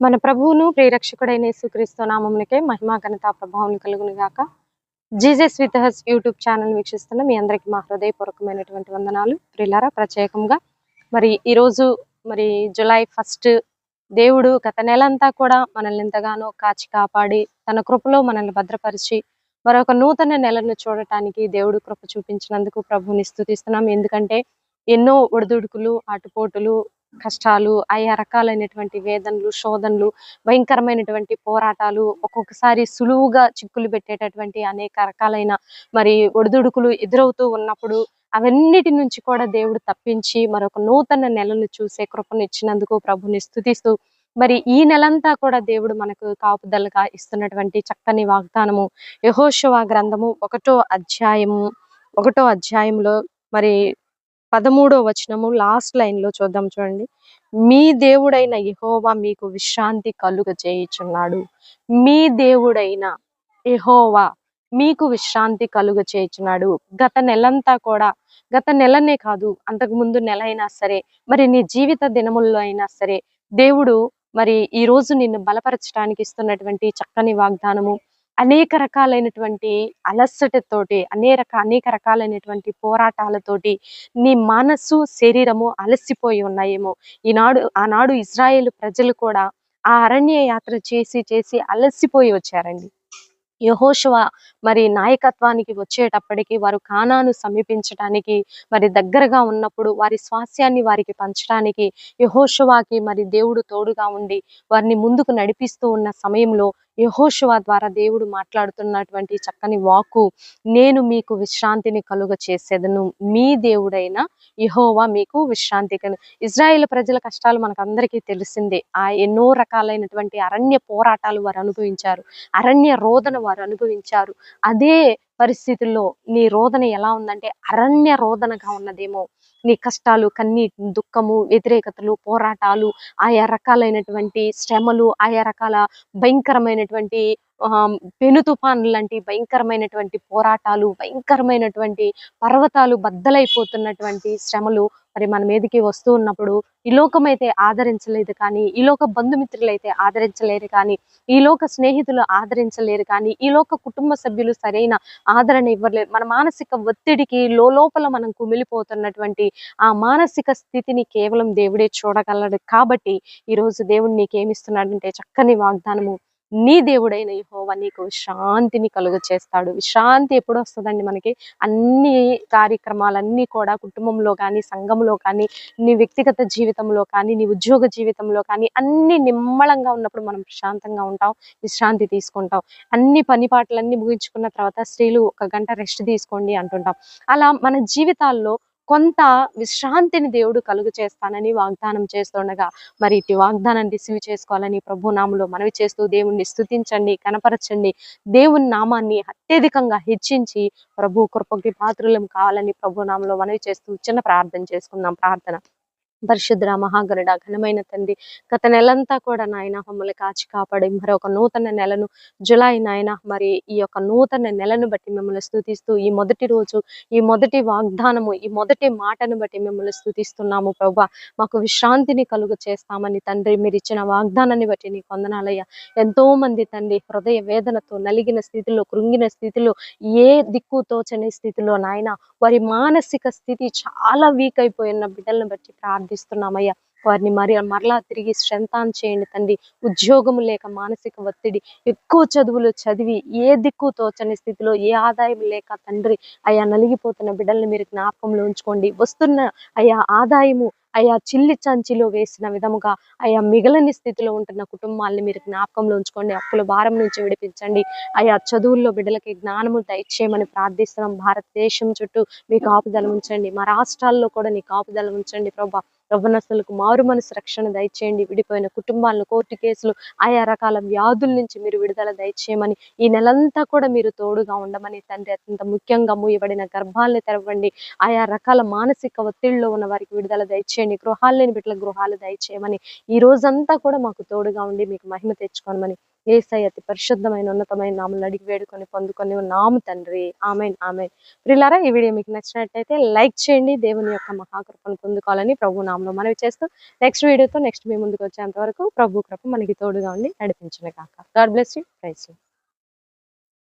మన ప్రభువును ప్రియరక్షకుడైన యేసుక్రీస్తు నామమునికే మహిమా ఘనత ప్రభావం కలుగును గాక. Jesus with us YouTube channel వీక్షిస్తున్న మీ అందరికీ మా హృదయపూర్వకమైనటువంటి వందనాలు. ప్రిలారా ప్రత్యేకంగా మరి ఈరోజు మరి జులై ఫస్ట్ దేవుడు గత నెలంతా కూడా మనల్ని ఎంతగానో కాచి కాపాడి తన కృపలో మనల్ని భద్రపరిచి మరొక నూతన నెలను చూడటానికి దేవుడు కృప చూపించినందుకు ప్రభుని స్థుతిస్తున్నాం ఎందుకంటే ఎన్నో ఒడిదుడుకులు ఆటుపోటులు కష్టాలు ఆయా రకాలైనటువంటి వేదనలు శోధనలు భయంకరమైనటువంటి పోరాటాలు ఒక్కొక్కసారి సులువుగా చిక్కులు పెట్టేటటువంటి అనేక రకాలైన మరి ఒడిదుడుకులు ఎదురవుతూ ఉన్నప్పుడు అవన్నిటి నుంచి కూడా దేవుడు తప్పించి మరొక నూతన నెలను చూసే కృపను ఇచ్చినందుకు ప్రభుని స్థుతిస్తూ మరి ఈ నెలంతా కూడా దేవుడు మనకు కాపుదలగా ఇస్తున్నటువంటి చక్కని వాగ్దానము యహోశవ గ్రంథము ఒకటో అధ్యాయము ఒకటో అధ్యాయంలో మరి పదమూడో వచనము లాస్ట్ లైన్లో చూద్దాం చూడండి. మీ దేవుడైన యహోవా మీకు విశ్రాంతి కలుగ చేయుచున్నాడు. మీ దేవుడైన యహోవా మీకు విశ్రాంతి కలుగ చేయుచున్నాడు. గత నెలంతా కూడా గత నెలనే కాదు అంతకు ముందు నెల అయినా సరే మరి నీ జీవిత దినముల్లో అయినా సరే దేవుడు మరి ఈ రోజు నిన్ను బలపరచడానికి ఇస్తున్నటువంటి చక్కని వాగ్దానము అనేక రకాలైనటువంటి అలసటతోటి అనేక అనేక రకాలైనటువంటి పోరాటాలతోటి నీ మనస్సు శరీరము అలసిపోయి ఉన్నాయేమో. ఈనాడు ఆనాడు ఇజ్రాయేల్ ప్రజలు కూడా ఆ అరణ్య యాత్ర చేసి చేసి అలసిపోయి వచ్చారండి. యహోశవ మరి నాయకత్వానికి వచ్చేటప్పటికి వారు కానాను సమీపించడానికి మరి దగ్గరగా ఉన్నప్పుడు వారి స్వాస్యాన్ని వారికి పంచడానికి యహోషువాకి మరి దేవుడు తోడుగా ఉండి వారిని ముందుకు నడిపిస్తూ ఉన్న సమయంలో యహోషువా ద్వారా దేవుడు మాట్లాడుతున్నటువంటి చక్కని వాకు నేను మీకు విశ్రాంతిని కలుగ చేసేదను. మీ దేవుడైన యహోవా మీకు విశ్రాంతి ఇజ్రాయేల్ ప్రజల కష్టాలు మనకు అందరికీ తెలిసిందే. ఆ ఎన్నో రకాలైనటువంటి అరణ్య పోరాటాలు వారు అనుభవించారు. అరణ్య రోదన వారు అనుభవించారు. అదే పరిస్థితుల్లో నీ రోదన ఎలా ఉందంటే అరణ్య రోదనగా ఉన్నదేమో. నీ కష్టాలు కన్ని దుఃఖము వ్యతిరేకతలు పోరాటాలు ఆయా రకాలైనటువంటి శ్రమలు ఆయా రకాల భయంకరమైనటువంటి పెను తుఫాను లాంటి భయంకరమైనటువంటి పోరాటాలు భయంకరమైనటువంటి పర్వతాలు బద్దలైపోతున్నటువంటి శ్రమలు మరి మన మీదకి వస్తూ ఉన్నప్పుడు ఈ లోకం అయితే ఆదరించలేదు కానీ ఈ లోక బంధుమిత్రులు అయితే ఆదరించలేరు కానీ ఈ లోక స్నేహితులు ఆదరించలేరు కానీ ఈ లోక కుటుంబ సభ్యులు సరైన ఆదరణ ఇవ్వలేరు మన మానసిక ఒత్తిడికి లోపల మనం కుమిలిపోతున్నటువంటి ఆ మానసిక స్థితిని కేవలం దేవుడే చూడగలడు. కాబట్టి ఈ రోజు దేవుడు నీకేమిస్తున్నాడంటే చక్కని వాగ్దానము. నీ దేవుడైన యహోవా నీకు విశ్రాంతిని కలుగు చేస్తాడు విశ్రాంతి ఎప్పుడు వస్తుందండి మనకి? అన్ని కార్యక్రమాలన్నీ కూడా కుటుంబంలో కానీ సంఘంలో కానీ నీ వ్యక్తిగత జీవితంలో కానీ నీ ఉద్యోగ జీవితంలో కానీ అన్ని నిమ్మళంగా ఉన్నప్పుడు మనం ప్రశాంతంగా ఉంటాం విశ్రాంతి తీసుకుంటాం. అన్ని పని పాటలన్నీ ముగించుకున్న తర్వాత స్త్రీలు ఒక గంట రెస్ట్ తీసుకోండి అంటుంటాం. అలా మన జీవితాల్లో కొంత విశ్రాంతిని దేవుడు కలుగు చేస్తానని వాగ్దానం చేస్తుండగా మరి ఇటు వాగ్దానాన్ని రిసీవ్ చేసుకోవాలని ప్రభు నామలో మనవి చేస్తూ దేవుణ్ణి స్థుతించండి కనపరచండి దేవుని నామాన్ని అత్యధికంగా హెచ్చించి ప్రభు కృపకి పాత్రులం కావాలని ప్రభు నామలో మనవి చేస్తూ చిన్న ప్రార్థన చేసుకుందాం ప్రార్థన. పరిశుద్ర మహాగరుడ ఘనమైన తండ్రి. గత నెలంతా కూడా నాయన మమ్మల్ని కాచి కాపాడి మరి ఒక నూతన నెలను జులై నాయన మరి ఈ యొక్క నూతన నెలను బట్టి మిమ్మల్ని స్థుతిస్తూ ఈ మొదటి రోజు ఈ మొదటి వాగ్దానము ఈ మొదటి మాటను బట్టి మిమ్మల్ని స్థుతిస్తున్నాము ప్రభా. మాకు విశ్రాంతిని కలుగు చేస్తామని తండ్రి మీరు ఇచ్చిన వాగ్దానాన్ని బట్టి నీ వందనాలయ్యా. ఎంతో మంది తండ్రి హృదయ వేదనతో నలిగిన స్థితిలో కృంగిన స్థితిలో ఏ దిక్కు తోచని స్థితిలో నాయన వారి మానసిక స్థితి చాలా వీక్ అయిపోయిన బిడ్డలను బట్టి ప్రార్థన ప్రార్థిస్తున్నామయ్యా వారిని మరి మరలా తిరిగి శ్రంతాన్ చేయండి తండ్రి. ఉద్యోగము లేక మానసిక ఒత్తిడి ఎక్కువ చదువులు చదివి ఏ దిక్కు తోచని స్థితిలో ఏ ఆదాయం లేక తండ్రి అయా నలిగిపోతున్న బిడ్డల్ని మీరు జ్ఞాపకంలో ఉంచుకోండి. వస్తున్న అయా ఆదాయము అయా చిల్లి చంచిలో వేసిన విధముగా అయా మిగలని స్థితిలో ఉంటున్న కుటుంబాలని మీరు జ్ఞాపకంలో ఉంచుకోండి. అప్పుల భారం నుంచి విడిపించండి. అయా చదువుల్లో బిడ్డలకి జ్ఞానము దయచేయమని ప్రార్థిస్తున్నాం. భారతదేశం చుట్టూ మీ కాపుదల ఉంచండి. మా రాష్ట్రాల్లో కూడా నీ కాపుదల ఉంచండి ప్రభా. యవ్వనస్తులకు మారు మనసు రక్షణ దయచేయండి. విడిపోయిన కుటుంబాలను కోర్టు కేసులు ఆయా రకాల వ్యాధుల నుంచి మీరు విడుదల దయచేయమని ఈ నెలంతా కూడా మీరు తోడుగా ఉండమని తండ్రి అత్యంత ముఖ్యంగా మూయబడిన గర్భాలను తెరవండి. ఆయా రకాల మానసిక ఒత్తిడిలో ఉన్న వారికి విడుదల దయచేయండి. గృహాలు లేని బిడ్డల గృహాలు దయచేయమని ఈ రోజంతా కూడా మాకు తోడుగా ఉండి మీకు మహిమ తెచ్చుకోనమని ఏసై అతి పరిశుద్ధమైన ఉన్నతమైన నామలు అడిగి వేడుకొని పొందుకొని నాము తండ్రి. Amen amen. ప్రిలారా ఈ వీడియో మీకు నచ్చినట్టయితే లైక్ చేయండి. దేవుని యొక్క మహాకృపను పొందుకోవాలని ప్రభు నామంలో మనవి చేస్తూ నెక్స్ట్ వీడియోతో నెక్స్ట్ మీ ముందుకు వచ్చేంత వరకు ప్రభు కృప మనకి తోడుగా ఉండి నడిపించిన కాక God bless you. Praise you.